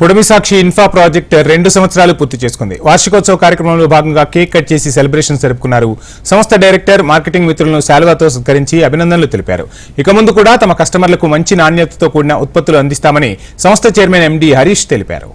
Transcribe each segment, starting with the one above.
పుడమి సాక్షి ఇన్ఫా ప్రాజెక్ట్ రెండు సంవత్సరాలు పూర్తి చేసుకుంది. వార్షికోత్సవ కార్యక్రమంలో భాగంగా కేక్ కట్ చేసి సెలబ్రేషన్ జరుపుకున్నారు సంస్థ డైరెక్టర్ మార్కెటింగ్ మిత్రులను శాలువాతో సత్కరించి అభినందనలు తెలిపారు. ఇక ముందు కూడా తమ కస్టమర్లకు మంచి నాణ్యతతో కూడిన ఉత్పత్తులు అందిస్తామని సంస్థ చైర్మన్ ఎండి హరీష్ తెలిపారు.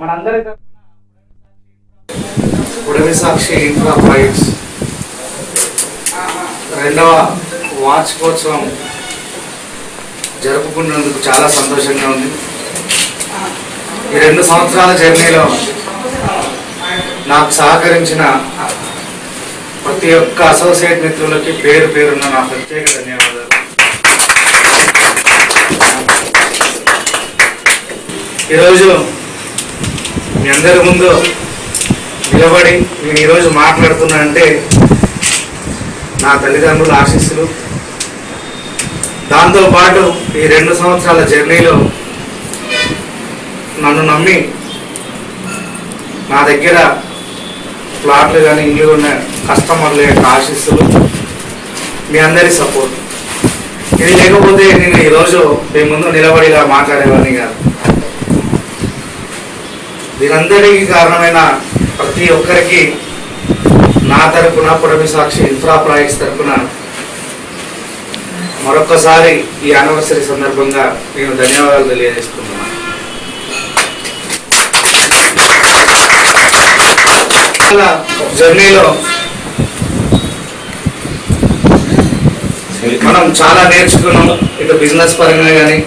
మనందరి ఉడమి సాక్షి ఇన్ఫ్రా ప్రాజెక్ట్స్ రెండవ వార్షికోత్సవం జరుపుకున్నందుకు చాలా సంతోషంగా ఉంది. ఈ రెండు సంవత్సరాల జర్నీలో నాకు సహకరించిన ప్రతి ఒక్క అసోసియేట్ మిత్రులకి పేరు పేరున్న నా ప్రత్యేక ధన్యవాదాలు. ఈరోజు మీ అందరి ముందు నిలబడి నేను ఈరోజు మాట్లాడుతున్నా అంటే నా తల్లిదండ్రుల ఆశీస్సులు. దాంతోపాటు ఈ రెండు సంవత్సరాల జర్నీలో నన్ను నమ్మి నా దగ్గర ప్లాట్లు కానీ ఇల్లు ఉన్న కస్టమర్ల యొక్క ఆశీస్సులు మీ అందరి సపోర్ట్. ఇది లేకపోతే నేను ఈరోజు మీ ముందు నిలబడి ఇలా మాట్లాడేవాడిని కాదు. దీనందరికీ కారణమైన ప్రతి ఒక్కరికి నా తరపున పురమి సాక్షి ఇన్ఫ్రా ప్రాజెక్ట్స్ తరపున మరొకసారి ఈ యానివర్సరీ సందర్భంగా నేను ధన్యవాదాలు తెలియజేస్తున్నాను. జర్నీలో మనం చాలా నేర్చుకున్నాం. ఇటు బిజినెస్ పరంగా కానీ